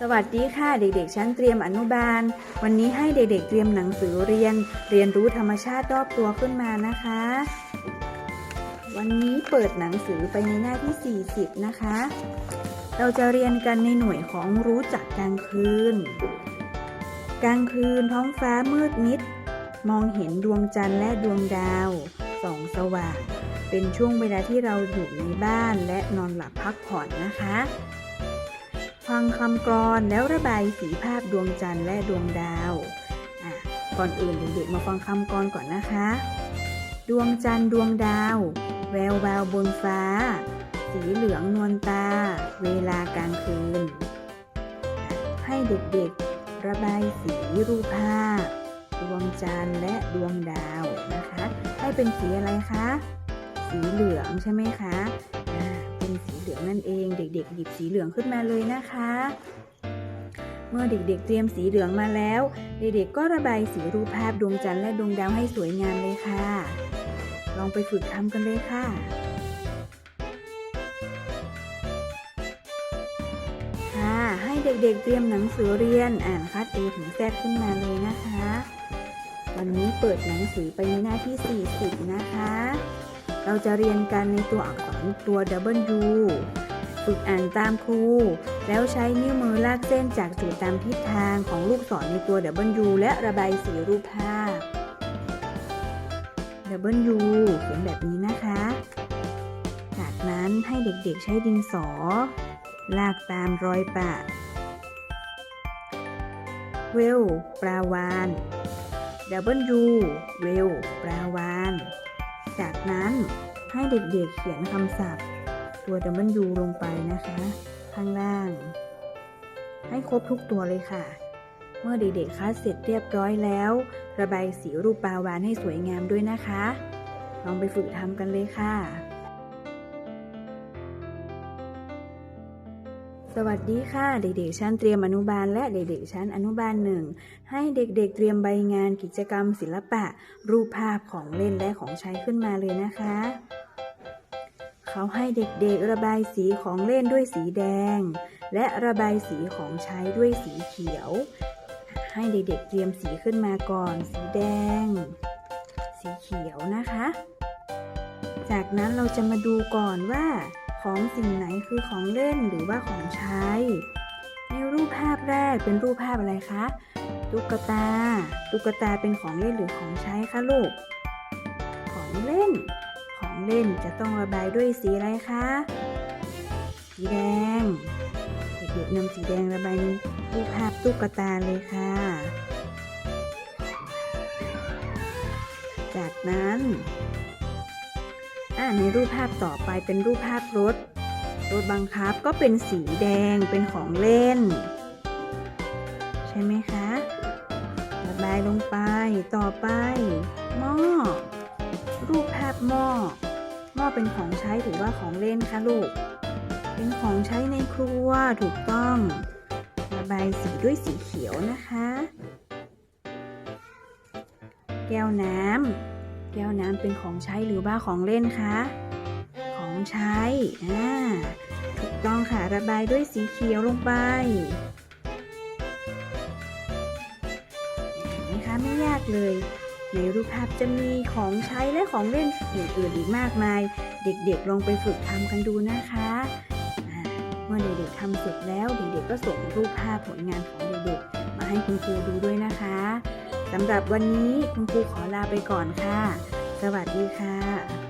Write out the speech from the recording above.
สวัสดีค่ะเด็กๆ ชั้นเตรียมอนุบาล วันนี้ให้เด็กๆ เตรียมหนังสือเรียน เรียนรู้ธรรมชาติรอบตัวขึ้นมานะคะ วันนี้เปิดหนังสือไปในหน้าที่ 40 นะคะ เราจะเรียนกันในหน่วยของรู้จักกลางคืน กลางคืนท้องฟ้ามืดมิด มองเห็นดวงจันทร์และดวงดาวส่องสว่าง เป็นช่วงเวลาที่เราอยู่ในบ้านและนอนหลับพักผ่อนนะคะ ฟังคำกรอนแล้วระบายสีภาพดวงจันทร์และดวงดาวอะก่อนอื่นเด็กๆมาฟังคำกรอนก่อนนะคะ ดวงจันทร์ดวงดาว แวววาวบนฟ้า สีเหลืองนวลตา เวลากลางคืน ให้เด็กๆระบายสีรูปภาพ ดวงจันทร์และดวงดาวนะคะ ให้เป็นสีอะไรคะ สีเหลืองใช่ไหมคะ เป็นสีเหลืองนั่นเอง เด็กๆ หยิบสีเหลืองขึ้นมาเลยนะคะ เมื่อเด็กๆ เตรียมสีเหลืองมาแล้ว เด็กๆ ก็ระบายสีรูปภาพดวงจันทร์และดวงดาวให้สวยงามเลยค่ะ ลองไปฝึกทำกันเลยค่ะค่ะให้เด็กๆ เตรียมหนังสือเรียนอ่านคัด A ถึง Z ขึ้นมาเลยนะคะ วันนี้เปิดหนังสือไปในหน้าที่ 40 นะคะ เราจะเรียนกันในตัวอักษรตัว W ฝึกอ่านตามครู แล้วใช้นิ้วมือลากเส้นจากจุดตามทิศทางของลูกศรในตัว W และระบายสีรูปภาพ W เขียนแบบนี้นะคะ จากนั้นให้เด็กๆใช้ดินสอ ลากตามรอยปะเวลปลาวาน W เวลปลาวาน จากนั้นให้เด็กๆเขียนคำศัพท์ ตัว W ลงไปนะคะ ข้างล่าง ให้ครบทุกตัวเลยค่ะ เมื่อเด็กๆคัดเสร็จเรียบร้อยแล้ว ระบายสีรูปปลาวานให้สวยงามด้วยนะคะ ลองไปฝึกทำกันเลยค่ะ สวัสดีค่ะเด็กๆชั้นเตรียมอนุบาลและเด็กๆชั้นอนุบาลหนึ่งให้เด็กๆเตรียมใบงานกิจกรรมศิลปะ รูปภาพของเล่นและของใช้ขึ้นมาเลยนะคะ เขาให้เด็กๆระบายสีของเล่นด้วยสีแดง และระบายสีของใช้ด้วยสีเขียว ให้เด็กๆเตรียมสีขึ้นมาก่อน สีแดง สีเขียวนะคะ จากนั้นเราจะมาดูก่อนว่า ของสิ่งไหนคือของเล่นหรือว่าของใช้ ในรูปภาพแรกเป็นรูปภาพอะไรคะตุ๊กตา ตุ๊กตาเป็นของเล่นหรือของใช้คะลูก ของเล่น ของเล่นจะต้องระบายด้วยสีอะไรคะ สีแดง เด็กๆนำสีแดงระบายในรูปภาพตุ๊กตาเลยค่ะ จากนั้น อ่าในรูปภาพต่อไปเป็นรูปภาพรถ รถบังคับก็เป็นสีแดงเป็นของเล่น ใช่ไหมคะระบายลงไปต่อไป หม้อ รูปภาพหม้อ หม้อเป็นของใช้หรือว่าของเล่นคะลูก เป็นของใช้ในครัวถูกต้องระบายสีด้วยสีเขียวนะคะ แก้วน้ำ แก้วน้ำเป็นของใช้หรือว่าของเล่นคะ ของใช้อ่าถูกต้องค่ะ ระบายด้วยสีเขียวลงไปเห็นไหมคะไม่ยากเลย ในรูปภาพจะมีของใช้และของเล่นอื่นๆอีกมากมาย เด็กๆลองไปฝึกทำกันดูนะคะเมื่อเด็กๆทำเสร็จแล้วเด็กๆก็ส่งรูปภาพผลงานของเด็กๆมาให้คุณครูดูด้วยนะคะ สำหรับวันนี้คุณครูขอลาไปก่อนค่ะ สวัสดีค่ะ